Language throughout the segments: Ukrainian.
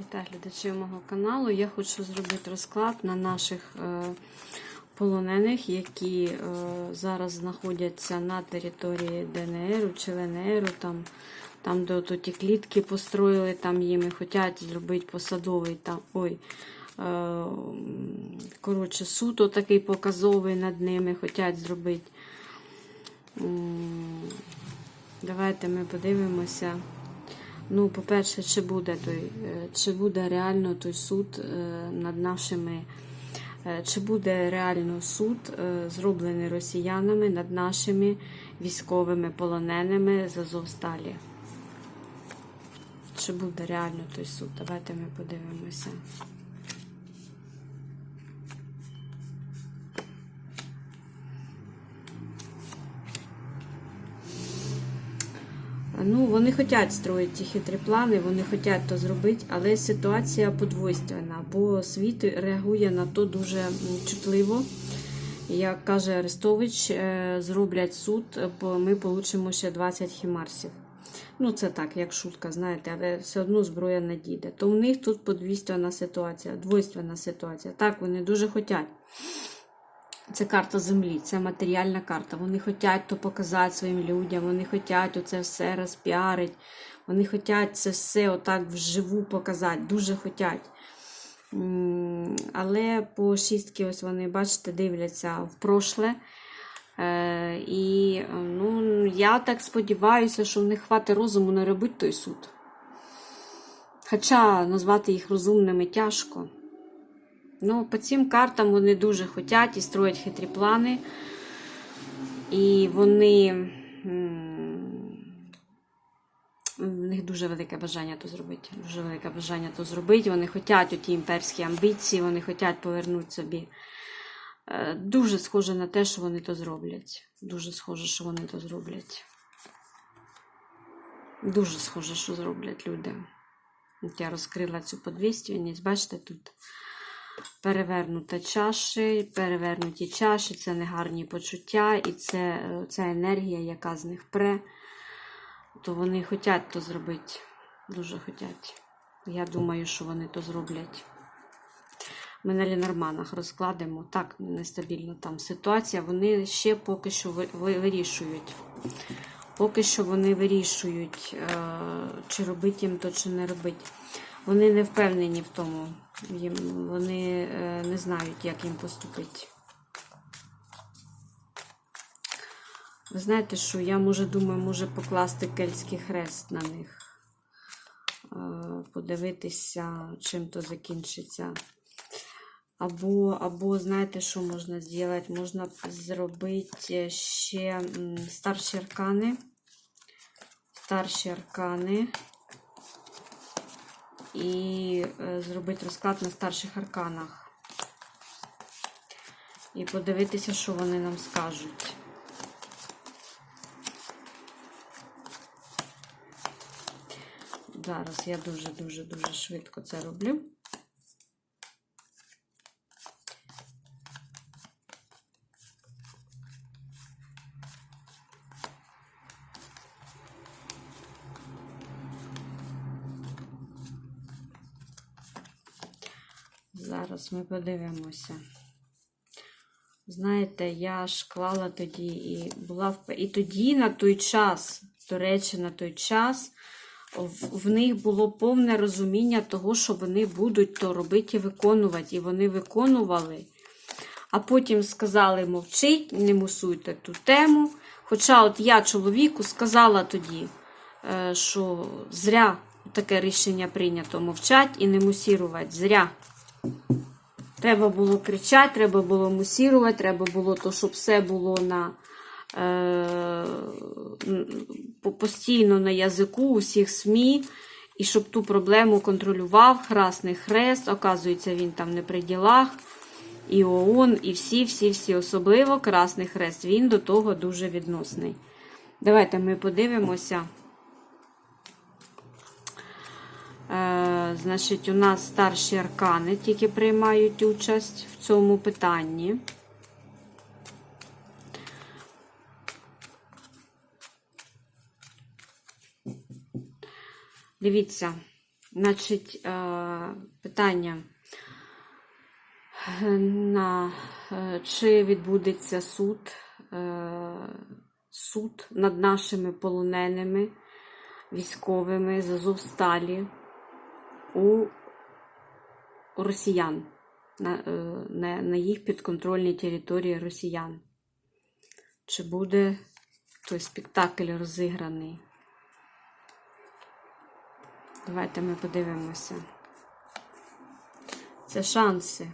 Вітаю глядачів мого каналу. Я хочу зробити розклад на наших е, полонених, які е, зараз знаходяться на території ДНР чи ЛНР, там, там де от ті клітки построїли, там їм і хочуть зробити посадовий там. Ой, е, коротше, суд такий показовий над ними хочуть зробити. Давайте ми подивимося. Ну, по-перше, чи буде той, е, чи буде реально той суд е, над нашими, е, чи буде реально суд зроблений росіянами над нашими військовими полоненими з Азовсталі? Чи буде реально той суд? Давайте ми подивимося. Ну, вони хочуть строїти ті хитрі плани, вони хочуть то зробити, але ситуація подвойственна, бо світ реагує на то дуже чутливо. Як каже Арестович, е, зроблять суд, бо ми получимо ще 20 хімарсів. Ну, це так, як шутка, знаєте, але все одно зброя надійде. То в них тут подвійственна ситуація, двойственна ситуація. Так, вони дуже хочуть. Це карта землі, це матеріальна карта. Вони хочуть то показати своїм людям, вони хочуть оце все розпіарити, вони хочуть це все отак вживу показати, дуже хочуть. Але по шістки, ось вони, бачите, дивляться в прошле. Е, і ну, я так сподіваюся, що в них хватить розуму не робити той суд. Хоча назвати їх розумними тяжко. Ну, по цим картам вони дуже хочуть і строять хитрі плани. І вони. В них дуже велике бажання то зробити. Дуже велике бажання то зробити. Вони хочуть оті імперські амбіції, вони хочуть повернути собі. Е, Дуже схоже на те, що вони то зроблять. Дуже схоже, що вони то зроблять. Дуже схоже, що зроблять люди. От я розкрила цю подвійственність. Бачите, тут перевернута чаші, перевернуті чаші, це негарні почуття, і це е, ця енергія, яка з них пре, то вони хочуть то зробити. Дуже хочуть. Я думаю, що вони то зроблять. Ми на Лінорманах розкладемо. Так, нестабільна там ситуація. Вони ще поки що ви- ви- вирішують. Поки що вони вирішують, е, чи робити їм то, чи не робити. Вони не впевнені в тому. Вони е, не знають, як їм поступити. Ви знаєте, що я може думаю, може покласти кельтський хрест на них. Е, Подивитися, чим то закінчиться. Або, або знаєте, що можна зробити? Можна зробити ще старші аркани. Старші аркани. І е, зробити розклад на старших арканах. І подивитися, що вони нам скажуть. Зараз я дуже-дуже-дуже швидко це роблю. Зараз ми подивимося. Знаєте, я ж клала тоді і була в... І тоді на той час, до речі, на той час, в, в них було повне розуміння того, що вони будуть то робити і виконувати. І вони виконували. А потім сказали, мовчіть, не мусуйте ту тему. Хоча от я чоловіку сказала тоді, е, що зря таке рішення прийнято мовчать і не мусірувати. Зря. Треба було кричати, треба було мусірувати, треба було то, щоб все було на е, постійно на язику усіх СМІ, і щоб ту проблему контролював Красний Хрест. Оказується, він там не при ділах. І ООН, і всі, всі, всі, особливо Красний Хрест. Він до того дуже відносний. Давайте ми подивимося. Е, значить, у нас старші аркани тільки приймають участь в цьому питанні. Дивіться, значить, е, питання, е, на, е, чи відбудеться суд, е, суд над нашими полоненими військовими з Азовсталі у росіян на, е, на, на їх підконтрольній території росіян. Чи буде той спектакль розіграний? Давайте ми подивимося. Це шанси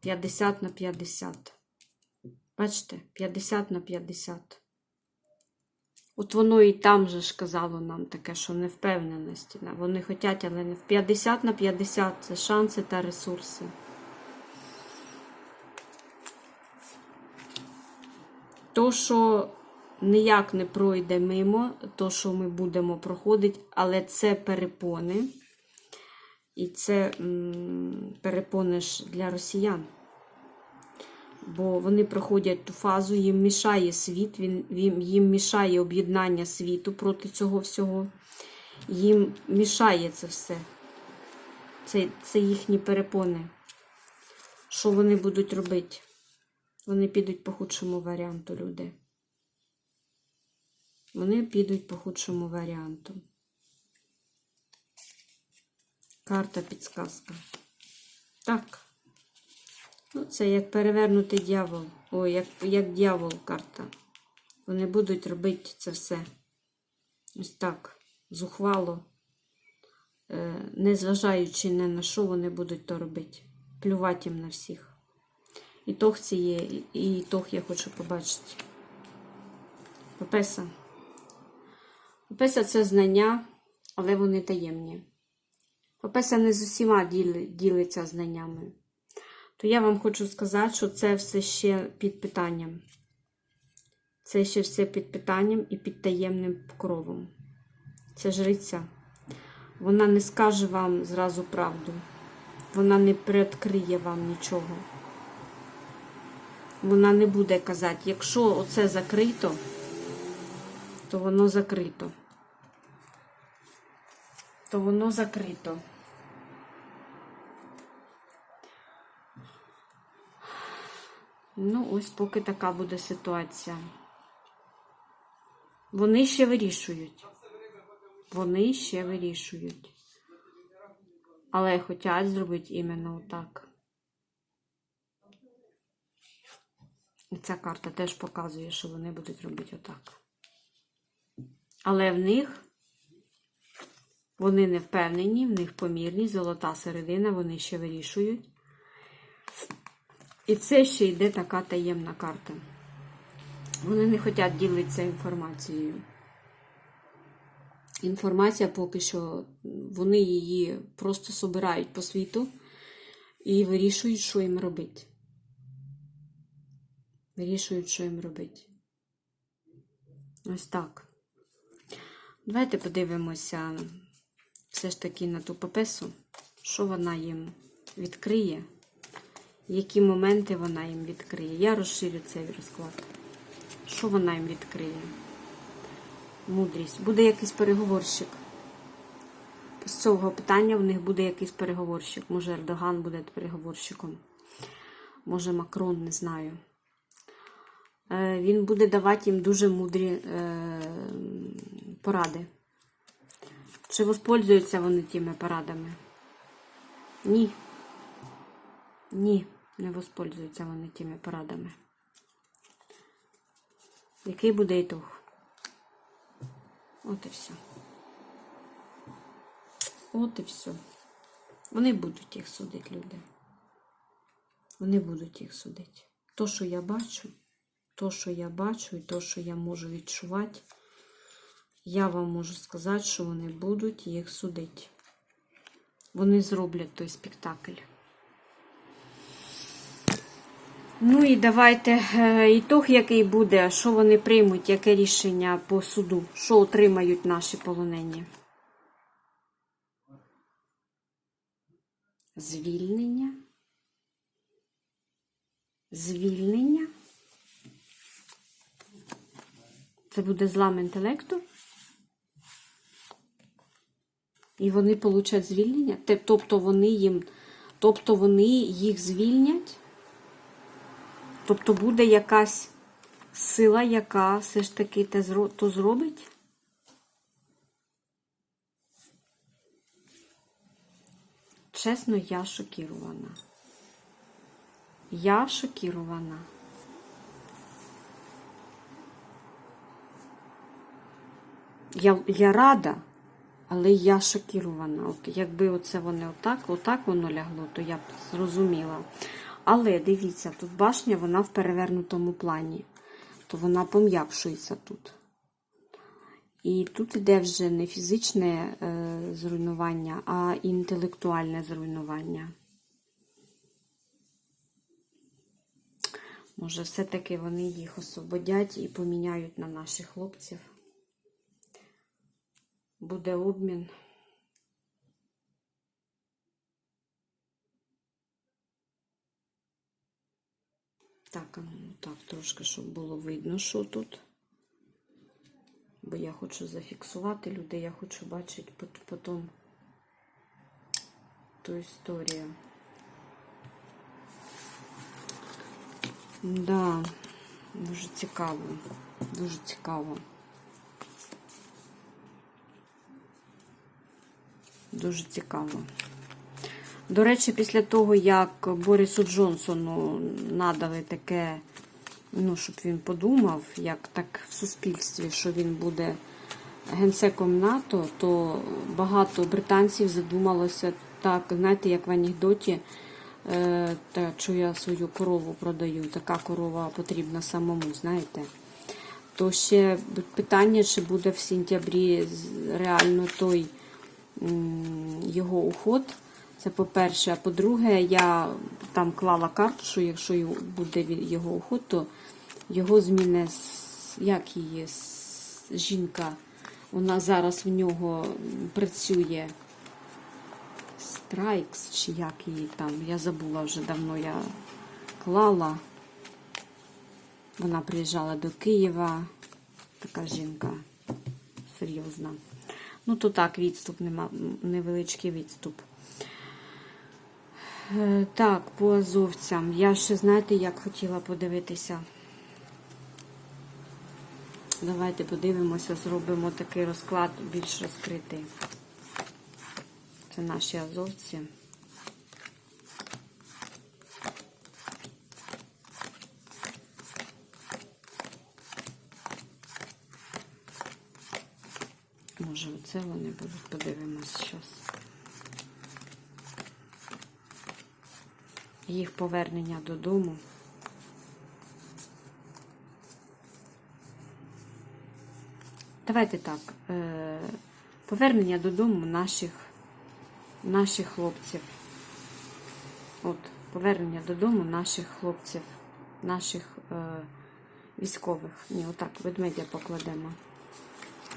50 на 50. Бачите, 50 на 50. От воно і там же ж казало нам таке, що невпевненості. Вони хочуть, але не в 50 на 50 це шанси та ресурси. То, що ніяк не пройде мимо, то, що ми будемо проходити, але це перепони. І це м, перепони для росіян. Бо вони проходять ту фазу, їм мішає світ, він, їм мішає об'єднання світу проти цього всього. Їм мішає це все. Це, це їхні перепони. Що вони будуть робити? Вони підуть по худшому варіанту, люди. Вони підуть по худшому варіанту. Карта підсказка. Так. Ну, це як перевернутий дьявол. Ой, як, як дьявол карта. Вони будуть робити це все. Ось так. Зухвало. Е, незважаючи ні на що вони будуть то робити. Плювати їм на всіх. Ітог цієї, і ітог я хочу побачити. Пепеса. Пепеса це знання, але вони таємні. Пепеса не з усіма діли- ділиться знаннями. То я вам хочу сказати, що це все ще під питанням. Це ще все під питанням і під таємним покровом. Це жриця. Вона не скаже вам зразу правду. Вона не приоткриє вам нічого. Вона не буде казати, якщо оце закрито, то воно закрито. То воно закрито. Ну, ось поки така буде ситуація. Вони ще вирішують. Вони ще вирішують. Але хочуть зробити іменно отак. І ця карта теж показує, що вони будуть робити отак. Але в них вони не впевнені, в них помірні, золота середина, вони ще вирішують. І це ще йде така таємна карта. Вони не хочуть ділитися інформацією. Інформація поки що, вони її просто собирають по світу і вирішують, що їм робити. Вирішують, що їм робити. Ось так. Давайте подивимося все ж таки на ту папесу, що вона їм відкриє, які моменти вона їм відкриє. Я розширю цей розклад. Що вона їм відкриє? Мудрість. Буде якийсь переговорщик. З цього питання в них буде якийсь переговорщик. Може, Ердоган буде переговорщиком. Може, Макрон, не знаю. Е, Він буде давати їм дуже мудрі е, поради. Чи воспользуються вони тими порадами? Ні. Ні, не воспользуються вони тими порадами. Який буде ітог? От і все. От і все. Вони будуть їх судити, люди. Вони будуть їх судити. То, що я бачу, то, що я бачу, і то, що я можу відчувати, я вам можу сказати, що вони будуть їх судити. Вони зроблять той спектакль. Ну і давайте е, ітог, який буде, що вони приймуть, яке рішення по суду, що отримають наші полонені. Звільнення. Звільнення. Це буде злам інтелекту. І вони получать звільнення? Тобто вони їм, тобто вони їх звільнять? Тобто буде якась сила, яка все ж таки те то зробить? Чесно, я шокірована. Я шокірована. Я, я рада, але я шокірована. От якби оце вони отак, отак воно лягло, то я б зрозуміла. Але дивіться, тут башня, вона в перевернутому плані, то вона пом'якшується тут. І тут іде вже не фізичне е, зруйнування, а інтелектуальне зруйнування. Може, все-таки вони їх освободять і поміняють на наших хлопців. Буде обмін. Так, ну так, трошки, щоб було видно, що тут. Бо я хочу зафіксувати людей, я хочу бачити потім ту історію. Да, дуже цікаво. Дуже цікаво. Дуже цікаво. До речі, після того, як Борису Джонсону надали таке, ну, щоб він подумав, як так в суспільстві, що він буде генсеком НАТО, то багато британців задумалося так, знаєте, як в анекдоті, е, та, що я свою корову продаю, така корова потрібна самому, знаєте. То ще питання, чи буде в сентябрі реально той його уход. Це по-перше. А по-друге, я там клала карту, що якщо буде його уход, то його зміне як її жінка. Вона зараз в нього працює Страйкс, чи як її там. Я забула вже давно я клала. Вона приїжджала до Києва. Така жінка серйозна. Ну, то так, відступ, нема, невеличкий відступ. Е, Так, по азовцям. Я ще, знаєте, як хотіла подивитися. Давайте подивимося, зробимо такий розклад більш розкритий. Це наші азовці. Може, оце вони будуть, подивимось зараз. Їх повернення додому. Давайте так. е, Повернення додому наших, наших хлопців. От, повернення додому наших хлопців, наших е, військових. Ні, отак, ведмедя покладемо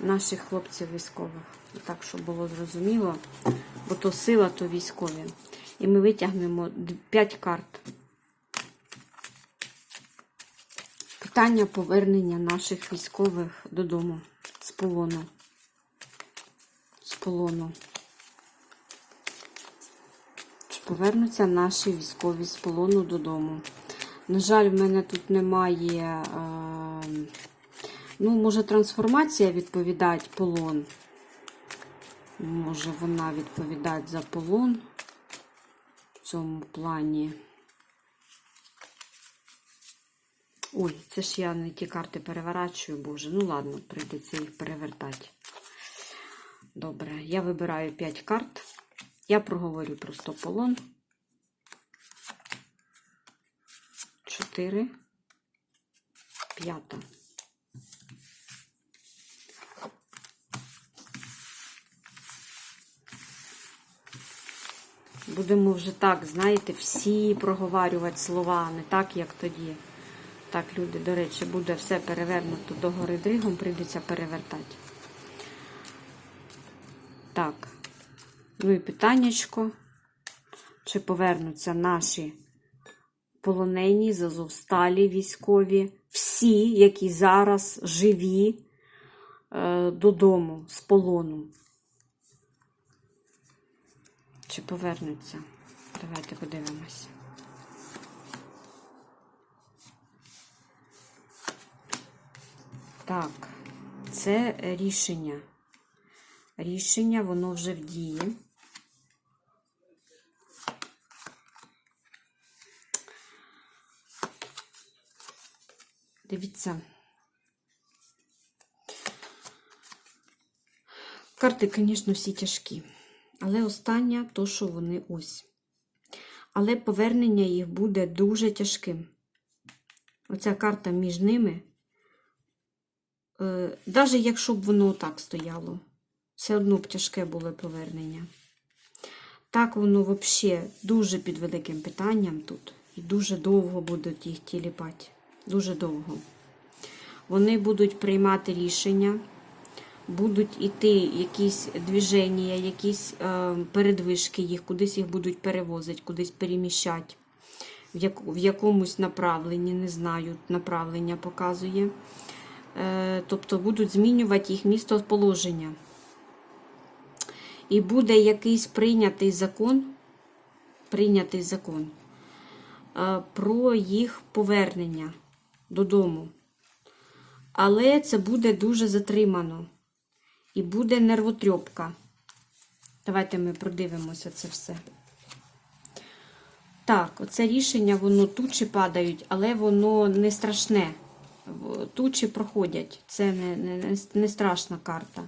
наших хлопців військових. Так, щоб було зрозуміло, бо то сила, то військові. І ми витягнемо 5 карт. Питання повернення наших військових додому з полону. З полону. Чи повернуться наші військові з полону додому? На жаль, в мене тут немає. Е Ну, може, трансформація відповідать полон. Може, вона відповідать за полон цьому плані. Ой, це ж я не ті карти переворачую, боже. Ну ладно, прийдеться їх перевертати. Добре, я вибираю 5 карт. Я проговорю просто полон. 4. П'ята. Будемо вже так, знаєте, всі проговарювати слова, не так, як тоді. Так, люди, до речі, буде все перевернуто до гори дригом, прийдеться перевертати. Так. Ну і питаннячко. Чи повернуться наші полонені, зазовсталі військові, всі, які зараз живі, е, додому з полону? Чи повернуться? Давайте подивимось. Так, це рішення. Рішення, воно вже в дії. Дивіться. Карти, звісно, всі тяжкі. Але остання то, що вони ось. Але повернення їх буде дуже тяжким. Оця карта між ними. Е, Навіть якщо б воно так стояло, все одно б тяжке було повернення. Так воно взагалі дуже під великим питанням тут. І дуже довго будуть їх тіліпати. Дуже довго. Вони будуть приймати рішення, будуть іти якісь движення, якісь е, передвижки їх, кудись їх будуть перевозити, кудись переміщати. В, як, в якомусь направленні, не знаю, направлення показує. Е, тобто будуть змінювати їх містоболоження. І буде якийсь прийнятий закон, прийнятий закон е, про їх повернення додому. Але це буде дуже затримано. І буде нервотрьопка. Давайте ми продивимося це все. Так, оце рішення, воно тучі падають, але воно не страшне. Тучі проходять. Це не, не, не, страшна карта.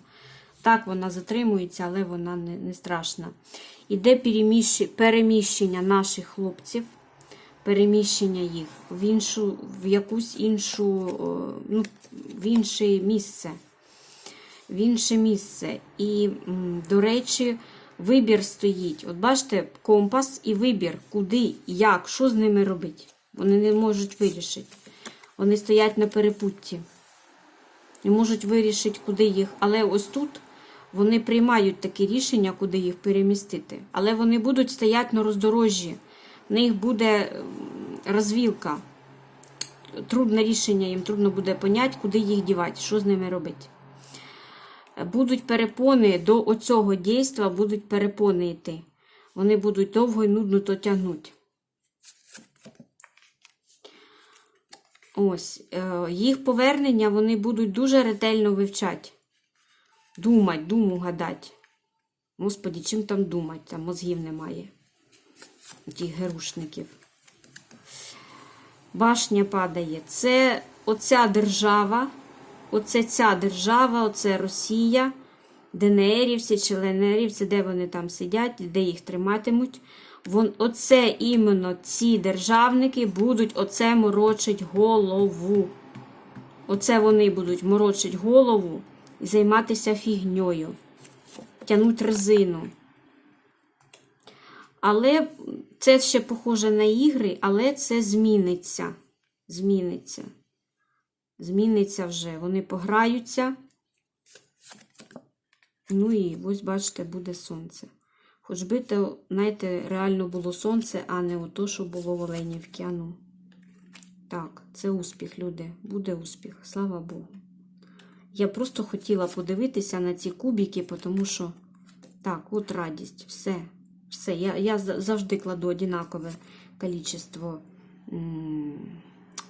Так, вона затримується, але вона не, не страшна. Іде переміщення наших хлопців, переміщення їх в іншу, в якусь іншу, ну, в інше місце. В інше місце. І, до речі, вибір стоїть. От бачите, компас і вибір, куди, як, що з ними робити. Вони не можуть вирішити. Вони стоять на перепутті. І можуть вирішити, куди їх. Але ось тут вони приймають такі рішення, куди їх перемістити. Але вони будуть стояти на роздорожжі. В них буде розвілка. Трудне рішення, їм трудно буде поняти, куди їх дівати, що з ними робити. Будуть перепони до оцього дійства, будуть перепони йти. Вони будуть довго і нудно то тягнути. Ось, е, їх повернення вони будуть дуже ретельно вивчати. Думати, думу гадати. Господі, чим там думати? Там мозгів немає. Тих герушників. Башня падає. Це оця держава, оце ця держава, оце Росія, ДНРівці чи ЛНРівці, де вони там сидять, де їх триматимуть. Вон, оце іменно ці державники будуть оце морочить голову. Оце вони будуть морочить голову і займатися фігньою, тянуть резину. Але це ще похоже на ігри, але це зміниться. Зміниться. Зміниться вже. Вони пограються. Ну і ось, бачите, буде сонце. Хоч би то, знаєте, реально було сонце, а не ото, що було в Оленівці. А ну. Так, це успіх, люди. Буде успіх, слава Богу. Я просто хотіла подивитися на ці кубики, тому що так, от радість, все. Все. Я, я завжди кладу однакове кількість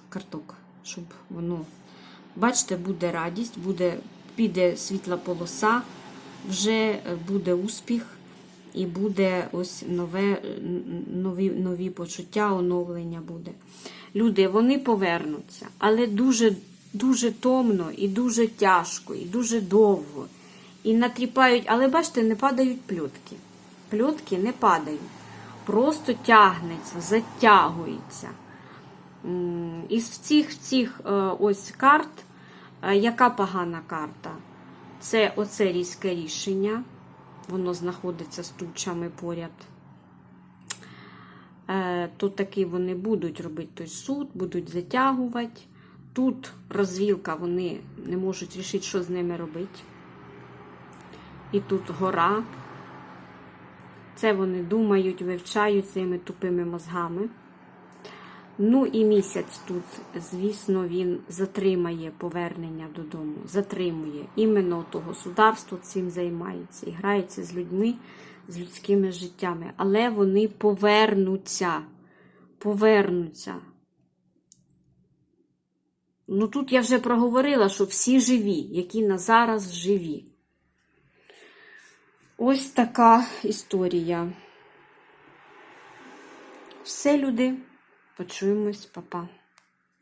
карток, щоб воно. Бачите, буде радість, буде, піде світла полоса, вже буде успіх і буде ось нове, нові, нові почуття, оновлення буде. Люди, вони повернуться, але дуже, дуже томно і дуже тяжко, і дуже довго. І натріпають, але бачите, не падають плютки. Плютки не падають. Просто тягнеться, затягується. Із цих, цих е, ось карт, е, яка погана карта? Це оце різке рішення. Воно знаходиться з тучами поряд. Е, Тут таки вони будуть робити той суд, будуть затягувати. Тут розвілка, вони не можуть рішити, що з ними робити. І тут гора. Це вони думають, вивчають цими тупими мозгами. Ну і місяць тут, звісно, він затримає повернення додому. Затримує. Іменно то государство цим займається і грається з людьми, з людськими життями, але вони повернуться. Повернуться. Ну тут я вже проговорила, що всі живі, які на зараз живі. Ось така історія. Все, люди, почуємось, Па-па.